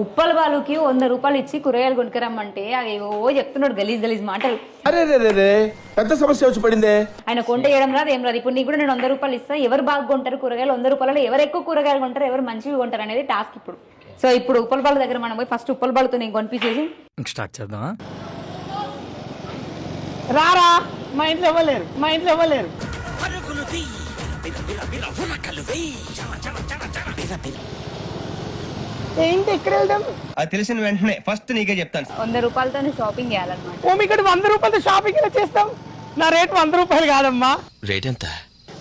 ఉప్పల బాలుకి వంద రూపాయలు ఇచ్చి కూరగాయలు కొనుక్కరమ్మంటే అది ఓ చెప్తున్నాడు గలీజ్ గలీజ్ మాటలు. అరే రే పెద్ద సమస్య వచ్చి పడిందే. ఆయన కొంట చేయడం రాదు ఏం రాదు. ఇప్పుడు నీకు కూడా నేను వంద రూపాయలు ఇస్తా ఎవరు బాగా కొంటారు కూరగాయలు? వంద రూపాయలు ఎవరు ఎక్కువ కూరగాయలు కొంటారు ఎవరు మంచివి కొంటారు అనేది టాస్క్ ఇప్పుడు. సో ఇప్పుడు ఉప్పల బాలు దగ్గర మనం పోయి ఫస్ట్ ఉప్పల బాలుతో నేను కొనిపించేసి స్టార్ట్ చేద్దామా? రారా మా ఇంట్లో ఇవ్వలేరు మా ఇంట్లో ఇవ్వలేరు. ఏంటి ఎక్కడ వెళ్దాం? అది తెలిసిన వెంటనే ఫస్ట్ నీకే చెప్తాను. వంద రూపాయలతో షాపింగ్ చేయాలన్నమాట. ఓ ఇక్కడ వంద రూపాయలతో షాపింగ్ ఎలా చేస్తాం? నా రేట్ వంద రూపాయలు కాదమ్మా. రేట్ ఎంత?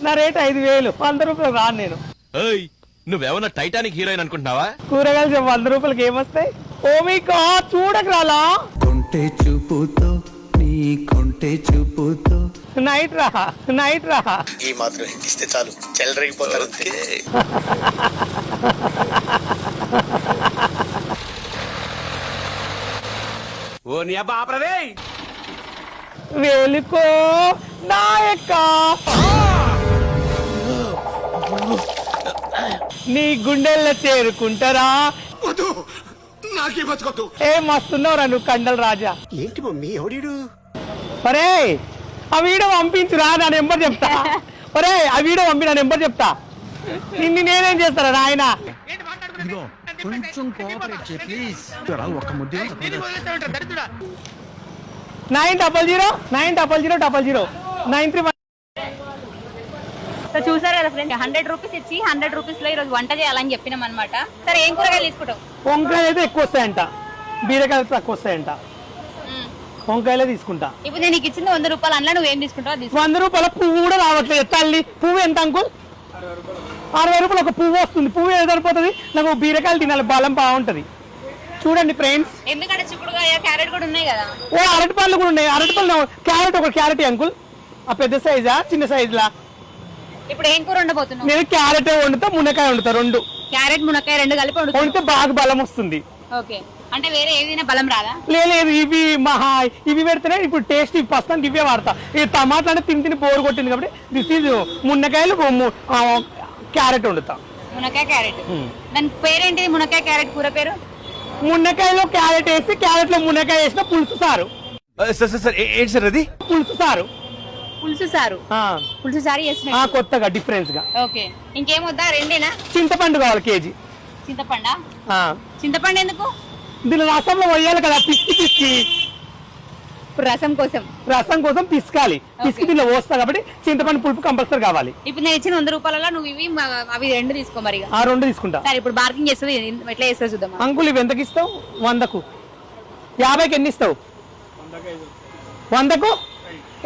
నా రేట్ ఐదు వేలు. వంద రూపాయలు రాను నేను. ఏయ్ నువ్వేమన్నా టైటానిక్ హీరోయిన్ అనుకుంటున్నావా? కూరగాయలు చెప్పు, వంద రూపాయలకి ఏమొస్తాయి? ఓ మీకు చూడక రాలా కొంటే చూపుతో నీ కొంటే చూపుతో. నైట్ రా నైట్ రా. ఈ మాత్రం ఇస్తే చాలు. చెల్లరగిపోతారు. వేలుకో నాయక. నీ గుండెల్లో చేరుకుంటారా ఏ మస్తున్నావురా నువ్వు కండల్ రాజా? ఏంటి మమ్మీ ఎవడీడు? ఒరే ఆ వీడియో పంపించురా నా నెంబర్ చెప్తా. ఒరే ఆ వీడియో పంపి నా నెంబర్ చెప్తా. నిన్ను నేనేం చేస్తారా నాయన? కొంచెం కోఆపరేట్ చేయి ప్లీజ్ ఒక ముద్ద nine double zero nine double zero double zero. Nine three so చూసారు కదా ఫ్రెండ్ హండ్రెడ్ రూపీస్ ఇచ్చి హండ్రెడ్ రూపీస్లో ఈరోజు వంట చేయాలని చెప్పినాం అనమాట సరే ఏం కూరగాయలు తీసుకుంటావు? వంకాయలు అయితే ఎక్కువ వస్తాయంట బీరకాయలు తక్కువ వస్తాయంట వంకాయలే తీసుకుంటా. ఇప్పుడు నేను నీకు ఇచ్చింది వంద రూపాయలు అందులో నువ్వు ఏం తీసుకుంటావు. వంద రూపాయల పువ్వు కూడా రావట్లేదు తల్లి. పువ్వు ఎంత అంకుల్? అరవై రూపాయలు ఒక పువ్వు వస్తుంది. పువ్వు ఏదో సరిపోతుంది. నాకు బీరకాయలు తినాలి. బలం బాగుంటది. చూడండి ఫ్రెండ్స్. ఎందుకంటే చిక్కుడుకాయ క్యారెట్ కూడా ఉన్నాయి కదా? ఓ అరటి పళ్ళు కూడా ఉన్నాయి. అరటి పళ్ళు క్యారెట్ ఒక క్యారెట్ అంకుల్? ఆ పెద్ద సైజా చిన్న సైజులా ఇప్పుడు ఏం కూర ఉండబోతున్నావు నేను క్యారెట్ వండుతా మునక్కాయ వండుతా రెండు. క్యారెట్ మునక్కాయ రెండు కలిపి వండితే బాగా బలం వస్తుంది. ఓకే. అంటే వేరే ఏదైనా బలం రాదా? లేదు ఇవి మహా ఇవి పెడితేనే ఇప్పుడు టేస్ట్ ప్రస్తుతానికి ఇవే వాడతా. ఈ టమాటా అంటే తిని తిని బోరు కొట్టింది కాబట్టి దిస్ ఈజ్ మున్నకాయలు క్యారెట్ వండుతా. మునక్కాయ క్యారెట్. దాని పేరేంటిది మునక్కాయ క్యారెట్ కూర పేరు? మున్నకాయలో క్యారెట్ వేసి క్యారెట్లో మున్నకాయ వేసిన పులుసు సారు. సార్ సార్ సార్ ఏంటి సార్ అది? పులుసు సారు. పులుసు సారు. ఆ, పులుసు సారు ఆ, చేసిన కొత్తగా డిఫరెన్స్గా ఓకే. ఇంకేం వద్దా రెండేనా? చింతపండు కావాలి కేజీ. చింతపండా? ఆ, చింతపండు ఎందుకు? దీని రసంలో పోయాలి కదా పిసికి పిసికి ఇప్పుడు రసం కోసం. రసం కోసం పిసకాలి. పిసికి దీనిలో పోస్తా కాబట్టి చింతపండు పులుపు కంపల్సరీ కావాలి. ఇప్పుడు నేను ఇచ్చిన వంద రూపాయలలో నువ్వు ఇవి మ- అవి రెండు తీసుకో మరి ఇక. ఆ రెండు తీసుకుంటా. సరే ఇప్పుడు బార్కింగ్ చేస్తుంది. ఎట్లా చేస్తుంది చూద్దాం అంకుల్ ఇవి ఎంతకి ఇస్తావు? వందకు. యాభైకి ఎన్ని ఇస్తావు? వందకు?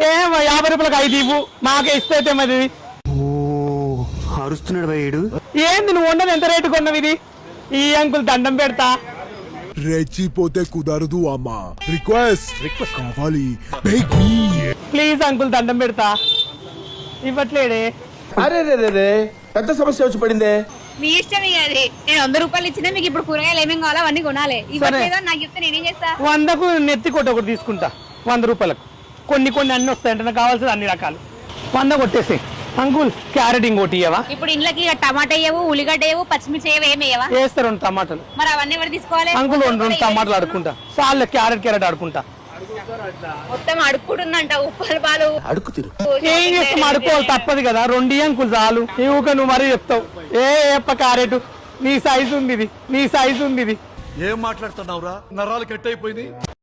ఏ యాభై రూపాయలకు ఐదు ఇవ్వు. మాకే ఇస్తే మరి అరుస్తున్నాడు భయ్యుడు ఏంది నువ్వు వండని ఎంత రేటు కొన్నవి ఇది? ఈ అంకుల్ దండం పెడతా. రెచ్చిపోతే కుదరదు అమ్మా రిక్వెస్ట్ రిక్వెస్ట్ కావాలి బేబీ ప్లీజ్ అంకుల్ దండం పెడతా ఇవ్వట్లేడే అరే రే రే రే పెద్ద సమస్య వచ్చి పడిందే మీ ఇష్టం అది నేను వంద రూపాయలు ఇచ్చినా మీకు ఇప్పుడు కూరగాయలు ఏమేమి కావాలో అవన్నీ కొనాలి ఇవ్వట్లేదో నాకు చెప్తే నేనేం చేస్తా వందకు నెత్తి కొట్టి ఒకటి తీసుకుంటా వంద రూపాయలకు కొన్ని కొన్ని అన్ని వస్తాయంట నాకు కావాల్సిన అన్ని రకాలు వంద కొట్టేసి అంకుల్ క్యారెట్ ఇంకోటి ఇప్పుడు ఇంట్లోకి ఇక టమాటా వేయవు ఉల్లిగడ్డ వేయవు పచ్చిమిర్చి ఏమి వేస్తారు రెండు టమాటాలు. మరి అవన్నీ ఎవరు తీసుకోవాలి? అంకుల్ రెండు రెండు టమాటాలు ఆడుకుంటా చాలు క్యారెట్ క్యారెట్ ఆడుకుంటా మొత్తం అడుక్కుంటుందంట ఉప్పలు బాలు అడుగు తిరు ఏం చేస్తాం? ఆడుకోవాలి తప్పదు కదా. రెండు అంకుల్ చాలు. ఊక నువ్వు మరీ చెప్తావు. ఏ ఏప్ప క్యారెట్. నీ సైజు ఉంది ఇది. నీ సైజు ఉంది ఇది. ఏం మాట్లాడుతున్నావురా? నరాలు కట్ అయిపోయింది